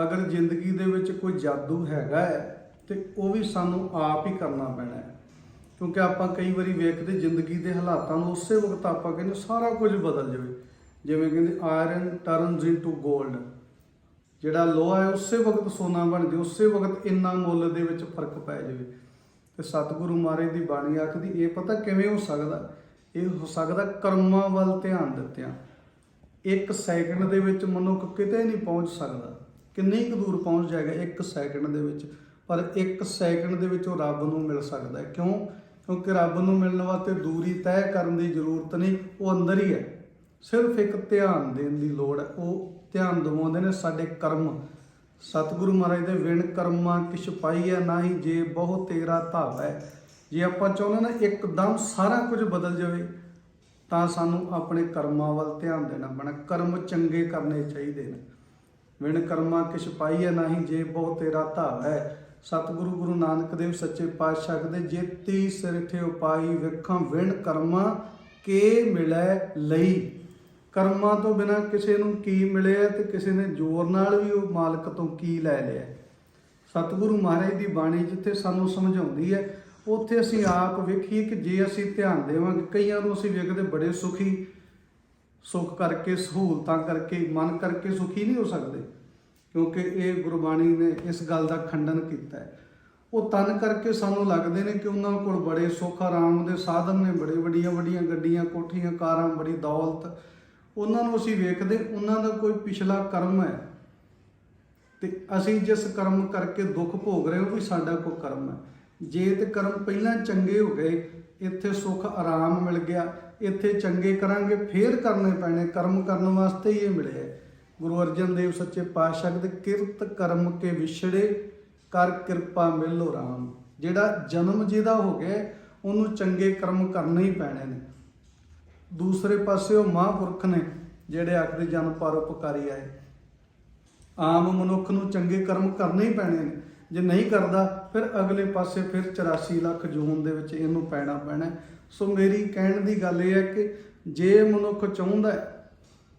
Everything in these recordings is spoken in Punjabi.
ਅਗਰ ਜ਼ਿੰਦਗੀ ਦੇ ਵਿੱਚ ਕੋਈ ਜਾਦੂ ਹੈਗਾ ਹੈ, ਤੇ ਉਹ ਵੀ ਸਾਨੂੰ ਆਪ ਹੀ ਕਰਨਾ ਪੈਣਾ ਹੈ। ਕਿਉਂਕਿ ਆਪਾਂ ਕਈ ਵਾਰੀ ਵੇਖਦੇ ਜ਼ਿੰਦਗੀ ਦੇ ਹਾਲਾਤਾਂ ਨੂੰ ਉਸੇ ਵਕਤ ਆਪਾਂ ਕਹਿੰਦੇ ਸਾਰਾ ਕੁਝ ਬਦਲ ਜਾਵੇ। ਜਿਵੇਂ ਕਹਿੰਦੇ ਆਇਰਨ ਟਰਨਸ ਇਨਟੂ 골ਡ ਜਿਹੜਾ ਲੋਹਾ ਹੈ, ਉਸੇ ਵਕਤ ਸੋਨਾ ਬਣ ਜਾਵੇ, ਉਸੇ ਵਕਤ ਇੰਨਾ ਮੁੱਲ ਦੇ ਵਿੱਚ ਫ਼ਰਕ ਪੈ ਜਾਵੇ। ਤੇ ਸਤਿਗੁਰੂ ਮਹਾਰਾਜ ਦੀ ਬਾਣੀ ਆਖਦੀ, ਇਹ ਪਤਾ ਕਿਵੇਂ ਹੋ ਸਕਦਾ? ਇਹ ਹੋ ਸਕਦਾ ਕਰਮਾਂ ਵੱਲ ਧਿਆਨ ਦਿੱਤਿਆਂ। ਇੱਕ ਸੈਕਿੰਡ ਦੇ ਵਿੱਚ ਮਨੁੱਖ ਕਿਤੇ ਨਹੀਂ ਪਹੁੰਚ ਸਕਦਾ। ਕਿੰਨੀ ਕੁ ਦੂਰ ਪਹੁੰਚ ਜਾਏਗਾ ਇੱਕ ਸੈਕਿੰਡ ਦੇ ਵਿੱਚ? ਪਰ ਇੱਕ ਸੈਕਿੰਡ ਦੇ ਵਿੱਚ ਉਹ ਰੱਬ ਨੂੰ ਮਿਲ ਸਕਦਾ ਹੈ। ਕਿਉਂ? ਕਿਉਂਕਿ ਰੱਬ ਨੂੰ ਮਿਲਣ ਵਾਸਤੇ ਦੂਰੀ ਤੈਅ ਕਰਨ ਦੀ ਜ਼ਰੂਰਤ ਨਹੀਂ, ਉਹ ਅੰਦਰ ਹੀ ਹੈ। ਸਿਰਫ ਇੱਕ ਧਿਆਨ ਦੇਣ ਦੀ ਲੋੜ ਹੈ। ਉਹ ਧਿਆਨ ਦਿਵਾਉਂਦੇ ਨੇ ਸਾਡੇ ਕਰਮ। ਸਤਿਗੁਰੂ ਮਹਾਰਾਜ ਦੇ ਵਿਣ ਕਰਮਾਂ ਕਿਛ ਪਾਈਐ ਨਾਹੀ ਜੇ ਬਹੁ ਤੇਰਾ ਧਾਵੈ ਜੇ ਆਪਾਂ ਚਾਹੁੰਦੇ ਨਾ ਇੱਕਦਮ ਸਾਰਾ ਕੁਝ ਬਦਲ ਜਾਵੇ, ਤਾਂ ਸਾਨੂੰ ਆਪਣੇ ਕਰਮਾਂ ਵੱਲ ਧਿਆਨ ਦੇਣਾ ਪੈਣਾ। ਕਰਮ ਚੰਗੇ ਕਰਨੇ ਚਾਹੀਦੇ ਨੇ। ਵਿਣ ਕਰਮਾਂ ਕਿਛ ਪਾਈਐ ਨਾਹੀ ਜੇ ਬਹੁ ਤੇਰਾ ਧਾਵੈ ਸਤਿਗੁਰੂ ਗੁਰੂ ਨਾਨਕ ਦੇਵ ਸੱਚੇ ਪਾਤਸ਼ਾਹ ਦੇ ਜੇਤੀ ਸਿਰ ਉਪਾਈ ਵੇਖਾਂ ਵਿਣ ਕਰਮਾ ਕੇ ਮਿਲੈ ਲਈ। ਕਰਮਾਂ ਤੋਂ ਬਿਨਾ ਕਿਸੇ ਨੂੰ ਕੀ ਮਿਲਿਆ ਤੇ ਕਿਸੇ ਨੇ ਜ਼ੋਰ ਨਾਲ ਵੀ ਉਹ ਮਾਲਕ ਤੋਂ ਕੀ ਲੈ ਲਿਆ। ਸਤਿਗੁਰੂ ਮਹਾਰਾਜ ਦੀ ਬਾਣੀ ਜਿੱਥੇ ਸਾਨੂੰ ਸਮਝਾਉਂਦੀ ਹੈ, ਉੱਥੇ ਅਸੀਂ ਆਪ ਵੇਖੀਏ ਕਿ ਜੇ ਅਸੀਂ ਧਿਆਨ ਦੇਵਾਂਗੇ, ਕਈਆਂ ਨੂੰ ਅਸੀਂ ਵੇਖਦੇ ਬੜੇ ਸੁਖੀ ਸੁਖ ਕਰਕੇ, ਸਹੂਲਤਾਂ ਕਰਕੇ, ਮਨ ਕਰਕੇ ਸੁਖੀ ਨਹੀਂ ਹੋ ਸਕਦੇ। ਕਿਉਂਕਿ ਇਹ ਗੁਰਬਾਣੀ ਨੇ ਇਸ ਗੱਲ ਦਾ ਖੰਡਨ ਕੀਤਾ ਹੈ। ਉਹ ਤਨ ਕਰਕੇ ਸਾਨੂੰ ਲੱਗਦੇ ਨੇ ਕਿ ਉਹਨਾਂ ਕੋਲ ਬੜੇ ਸੁੱਖ, ਆਰਾਮ ਦੇ ਸਾਧਨ ਨੇ, ਬੜੇ ਵੱਡੀਆਂ ਵੱਡੀਆਂ ਗੱਡੀਆਂ, ਕੋਠੀਆਂ, ਕਾਰਾਂ, ਬੜੀ ਦੌਲਤ। ਉਹਨਾਂ ਨੂੰ ਅਸੀਂ ਵੇਖਦੇ, ਉਹਨਾਂ ਦਾ ਕੋਈ ਪਿਛਲਾ ਕਰਮ ਹੈ। ਤੇ ਅਸੀਂ ਜਿਸ ਕਰਮ ਕਰਕੇ ਦੁੱਖ ਭੋਗ ਰਹੇ ਉਹ ਵੀ ਸਾਡਾ ਕੋਈ ਕਰਮ ਹੈ। ਜੇ ਤੇ ਕਰਮ ਪਹਿਲਾਂ ਚੰਗੇ ਹੋ ਗਏ ਇੱਥੇ ਸੁੱਖ ਆਰਾਮ ਮਿਲ ਗਿਆ, ਇੱਥੇ ਚੰਗੇ ਕਰਾਂਗੇ, ਫੇਰ ਕਰਨੇ ਪੈਣੇ, ਕਰਮ ਕਰਨ ਵਾਸਤੇ ਹੀ ਇਹ ਮਿਲਿਆ। ਗੁਰੂ ਅਰਜਨ ਦੇਵ ਸੱਚੇ ਪਾਤਸ਼ਾਹ ਦੇ ਕਿਰਤ ਕਰਮ ਕੇ ਵਿਛੜੇ, ਕਰ ਕਿਰਪਾ ਮਿਲੋ ਰਾਮ। ਜਿਹੜਾ ਜਨਮ ਜਿਹਦਾ ਹੋ ਗਿਆ, ਉਹਨੂੰ ਚੰਗੇ ਕਰਮ ਕਰਨੇ ਹੀ ਪੈਣੇ ਨੇ। ਦੂਸਰੇ ਪਾਸੇ ਉਹ ਮਹਾਂਪੁਰਖ ਨੇ, ਜਿਹੜੇ ਆਖਦੇ ਜਨ ਪਰਉਪਕਾਰੀ ਆਏ। ਆਮ ਮਨੁੱਖ ਨੂੰ ਚੰਗੇ ਕਰਮ ਕਰਨੇ ਹੀ ਪੈਣੇ ਨੇ। ਜੇ ਨਹੀਂ ਕਰਦਾ, ਫਿਰ ਅਗਲੇ ਪਾਸੇ ਫਿਰ 84 ਲੱਖ ਜੂਨ ਦੇ ਵਿੱਚ ਇਹਨੂੰ ਪੈਣਾ ਪੈਣਾ ਸੋ ਮੇਰੀ ਕਹਿਣ ਦੀ ਗੱਲ ਇਹ ਹੈ ਕਿ ਜੇ ਮਨੁੱਖ ਚਾਹੁੰਦਾ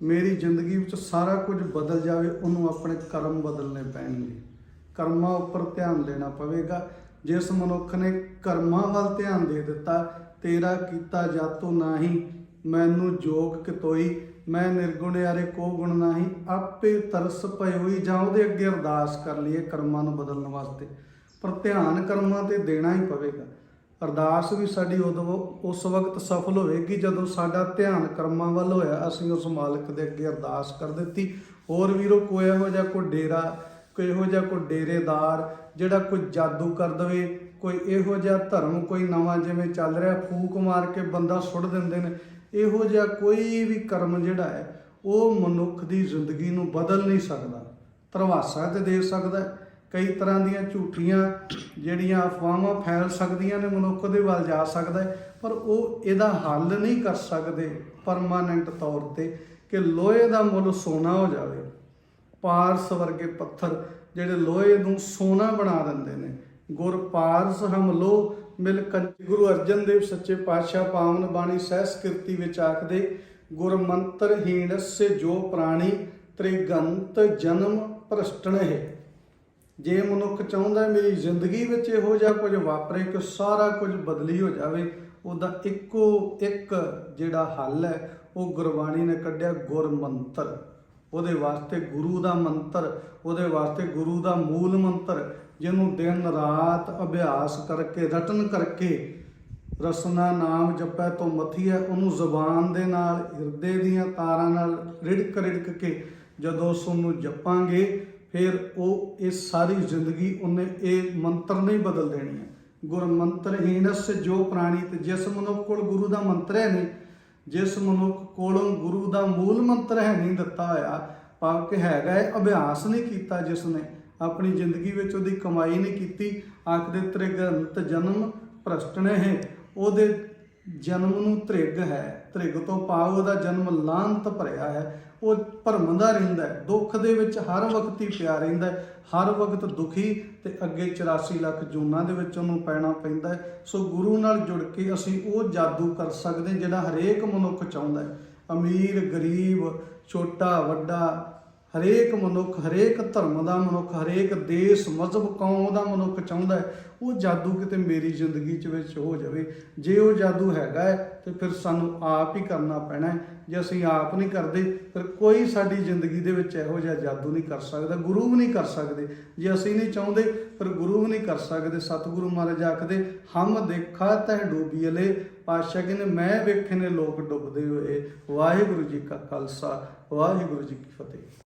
ਮੇਰੀ ਜ਼ਿੰਦਗੀ ਵਿੱਚ ਸਾਰਾ ਕੁਝ ਬਦਲ ਜਾਵੇ, ਉਹਨੂੰ ਆਪਣੇ ਕਰਮ ਬਦਲਨੇ ਪੈਣਗੇ। ਕਰਮਾਂ ਉੱਪਰ ਧਿਆਨ ਦੇਣਾ ਪਵੇਗਾ। ਜਿਸ ਮਨੁੱਖ ਨੇ ਕਰਮਾਂ ਵੱਲ ਧਿਆਨ ਦੇ ਦਿੱਤਾ, ਤੇਰਾ ਕੀਤਾ ਜਾਤੋ ਨਾਹੀ, ਮੈਨੂੰ ਜੋਗ ਕਿਤੋਈ ਮੈਂ ਨਿਰਗੁਣ ਯਾਰੇ ਕੋ ਗੁਣ ਨਾਹੀ, ਆਪੇ ਤਰਸ ਹੋਈ ਜਾਂ ਉਹਦੇ ਅੱਗੇ ਅਰਦਾਸ ਕਰ ਲਈਏ ਕਰਮਾਂ ਨੂੰ ਬਦਲਣ ਵਾਸਤੇ। ਪਰ ਧਿਆਨ ਕਰਮਾਂ ਤੇ ਦੇਣਾ ਹੀ ਪਵੇਗਾ। ਅਰਦਾਸ ਵੀ ਸਾਡੀ ਉਦੋਂ ਉਸ ਵਕਤ ਸਫਲ ਹੋਵੇਗੀ ਜਦੋਂ ਸਾਡਾ ਧਿਆਨ ਕਰਮਾਂ ਵੱਲ ਹੋਇਆ, ਅਸੀਂ ਉਸ ਮਾਲਕ ਦੇ ਅੱਗੇ ਅਰਦਾਸ ਕਰ ਦਿੱਤੀ। ਹੋਰ ਵੀਰੋ ਕੋਈ ਇਹੋ ਜਿਹਾ ਕੋਈ ਡੇਰਾ ਕੋਈ ਇਹੋ ਜਿਹਾ ਕੋਈ ਡੇਰੇਦਾਰ ਜਿਹੜਾ ਕੋਈ ਜਾਦੂ ਕਰ ਦਵੇ, ਕੋਈ ਇਹੋ ਜਿਹਾ ਧਰਮ ਕੋਈ ਨਵਾਂ ਜਿਵੇਂ ਚੱਲ ਰਿਹਾ, ਫੂਕ ਮਾਰ ਕੇ ਬੰਦਾ ਸੁੱਟ ਦਿੰਦੇ ਨੇ ਇਹੋ ਜਿਹਾ ਕੋਈ ਵੀ ਕਰਮ ਜਿਹੜਾ ਹੈ, ਉਹ ਮਨੁੱਖ ਦੀ ਜ਼ਿੰਦਗੀ ਨੂੰ ਬਦਲ ਨਹੀਂ ਸਕਦਾ। ਧਰਵਾਸਾ ਤੇ ਦੇ ਸਕਦਾ ਕਈ ਤਰ੍ਹਾਂ ਦੀਆਂ ਝੂਠੀਆਂ ਜਿਹੜੀਆਂ ਅਫਵਾਹਾਂ ਫੈਲ ਸਕਦੀਆਂ ਨੇ, ਮਨੁੱਖ ਦੇ ਵੱਲ ਜਾ ਸਕਦਾ ਪਰ ਉਹ ਇਹਦਾ ਹੱਲ ਨਹੀਂ ਕਰ ਸਕਦੇ ਪਰਮਾਨੈਂਟ ਤੌਰ ਤੇ ਕਿ ਲੋਹੇ ਦਾ ਮੁੱਲ ਸੋਨਾ ਹੋ ਜਾਵੇ। ਪਾਰਸ ਵਰਗੇ ਪੱਥਰ ਜਿਹੜੇ ਲੋਹੇ ਨੂੰ ਸੋਨਾ ਬਣਾ ਦਿੰਦੇ ਨੇ। ਗੁਰ ਪਾਰਸ ਹਮ ਲੋ ਮਿਲ ਕੰਚ ਗੁਰੂ ਅਰਜਨ ਦੇਵ ਸੱਚੇ ਪਾਤਸ਼ਾਹ ਪਾਵਨ ਬਾਣੀ ਸਹਿਸ ਕੀਰਤੀ ਵਿੱਚ ਆਖਦੇ ਗੁਰਮੰਤਰ ਹੀਣਸੇ ਜੋ ਪ੍ਰਾਣੀ ਤ੍ਰਿਗੰਤ ਜਨਮ ਭ੍ਰਸ਼ਟਣ ਹੈ। ਜੇ ਮਨੁੱਖ ਚਾਹੁੰਦਾ ਮੇਰੀ ਜ਼ਿੰਦਗੀ ਵਿੱਚ ਇਹੋ ਜਿਹਾ ਕੁਝ ਵਾਪਰੇ, ਕਿ ਸਾਰਾ ਕੁਝ ਬਦਲੀ ਹੋ ਜਾਵੇ, ਉਹਦਾ ਇੱਕੋ ਇੱਕ ਜਿਹੜਾ ਹੱਲ ਹੈ, ਉਹ ਗੁਰਬਾਣੀ ਨੇ ਕੱਢਿਆ ਗੁਰ ਮੰਤਰ ਉਹਦੇ ਵਾਸਤੇ ਗੁਰੂ ਦਾ ਮੰਤਰ, ਉਹਦੇ ਵਾਸਤੇ ਗੁਰੂ ਦਾ ਮੂਲ ਮੰਤਰ ਜਿਹਨੂੰ ਦਿਨ ਰਾਤ ਅਭਿਆਸ ਕਰਕੇ, ਰਟਨ ਕਰਕੇ ਰਸਨਾ ਨਾਮ ਜਪੈ ਤੋਂ ਮਥੀਆ ਉਹਨੂੰ ਜ਼ੁਬਾਨ ਦੇ ਨਾਲ, ਹਿਰਦੇ ਦੀਆਂ ਤਾਰਾਂ ਨਾਲ ਰਿੜਕ ਰਿੜਕ ਕੇ ਜਦੋਂ ਉਸ ਨੂੰ ਜਪਾਂਗੇ, ਫਿਰ ਉਹ ਇਹ ਸਾਰੀ ਜ਼ਿੰਦਗੀ ਉਹਨੇ ਇਹ ਮੰਤਰ ਨਹੀਂ ਬਦਲ ਦੇਣੀ ਹੈ। ਗੁਰ ਮੰਤਰ ਹੀਨਸ ਜੋ ਪ੍ਰਾਣੀ ਤੇ ਜਿਸ ਮਨੁੱਖ ਕੋਲ ਗੁਰੂ ਦਾ ਮੰਤਰ ਹੈ ਨਹੀਂ, ਜਿਸ ਮਨੁੱਖ ਕੋਲੋਂ ਗੁਰੂ ਦਾ ਮੂਲ ਮੰਤਰ ਹੈ ਨਹੀਂ ਦਿੱਤਾ ਹੋਇਆ ਭਾਵ ਕਿ ਹੈਗਾ ਹੈ, ਅਭਿਆਸ ਨਹੀਂ ਕੀਤਾ ਜਿਸ ਨੇ ਆਪਣੀ ਜ਼ਿੰਦਗੀ ਵਿੱਚ ਉਹਦੀ ਕਮਾਈ ਨਹੀਂ ਕੀਤੀ ਆਖਦੇ ਤ੍ਰਿਗੰਤ ਜਨਮ ਭ੍ਰਸ਼ਟਣੇ ਹੈ ਉਹਦੇ ਜਨਮ ਨੂੰ ਤ੍ਰਿਗ ਹੈ। ਤ੍ਰਿਗ ਤੋਂ ਭਾਵ ਉਹਦਾ ਜਨਮ ਲਾਂਤ ਭਰਿਆ ਹੈ। ਉਹ ਭਰਮਦਾ ਰਹਿੰਦਾ ਹੈ। ਦੁੱਖ ਦੇ ਵਿੱਚ ਹਰ ਵਕਤ ਹੀ ਪਿਆ ਰਹਿੰਦਾ ਹੈ। ਹਰ ਵਕਤ ਦੁਖੀ ਤੇ ਅੱਗੇ 84 ਲੱਖ ਜੂਨਾਂ ਦੇ ਵਿੱਚ ਉਹਨੂੰ ਪੈਣਾ ਪੈਂਦਾ ਸੋ ਗੁਰੂ ਨਾਲ ਜੁੜ ਕੇ ਅਸੀਂ ਉਹ ਜਾਦੂ ਕਰ ਸਕਦੇ ਜਿਹੜਾ ਹਰੇਕ ਮਨੁੱਖ ਚਾਹੁੰਦਾ ਹੈ। ਅਮੀਰ, ਗਰੀਬ, ਛੋਟਾ, ਵੱਡਾ ਹਰੇਕ ਮਨੁੱਖ, ਹਰੇਕ ਧਰਮ ਦਾ ਮਨੁੱਖ, ਹਰੇਕ ਦੇਸ਼, ਮਜ਼ਹਬ, ਕੌਮ ਦਾ ਮਨੁੱਖ ਚਾਹੁੰਦਾ ਹੈ, ਉਹ ਜਾਦੂ ਕਿਤੇ ਮੇਰੀ ਜ਼ਿੰਦਗੀ 'ਚ ਵਿੱਚ ਹੋ ਜਾਵੇ। ਜੇ ਉਹ ਜਾਦੂ ਹੈਗਾ ਹੈ, ਤੇ ਫਿਰ ਸਾਨੂੰ ਆਪ ਹੀ ਕਰਨਾ ਪੈਣਾ ਹੈ। ਜੇ ਅਸੀਂ ਆਪ ਨਹੀਂ ਕਰਦੇ, ਫਿਰ ਕੋਈ ਸਾਡੀ ਜ਼ਿੰਦਗੀ ਦੇ ਵਿੱਚ ਇਹੋ ਜਿਹਾ ਜਾਦੂ ਨਹੀਂ ਕਰ ਸਕਦਾ, ਗੁਰੂ ਵੀ ਨਹੀਂ ਕਰ ਸਕਦੇ। ਜੇ ਅਸੀਂ ਨਹੀਂ ਚਾਹੁੰਦੇ, ਫਿਰ ਗੁਰੂ ਵੀ ਨਹੀਂ ਕਰ ਸਕਦੇ, ਸਤਿਗੁਰੂ ਮਹਾਰਾਜ ਆਖਦੇ, ਹਮ ਦੇਖਾ ਤਹਿ ਡੋਬੀਲੇ ਪਾਤਸ਼ਾਹ ਕਹਿੰਦੇ, ਮੈਂ ਵੇਖੇ ਨੇ ਲੋਕ ਡੁੱਬਦੇ ਹੋਏ, ਵਾਹਿਗੁਰੂ ਜੀ ਕਾ ਖਾਲਸਾ, ਵਾਹਿਗੁਰੂ ਜੀ ਕੀ ਫਤਿਹ।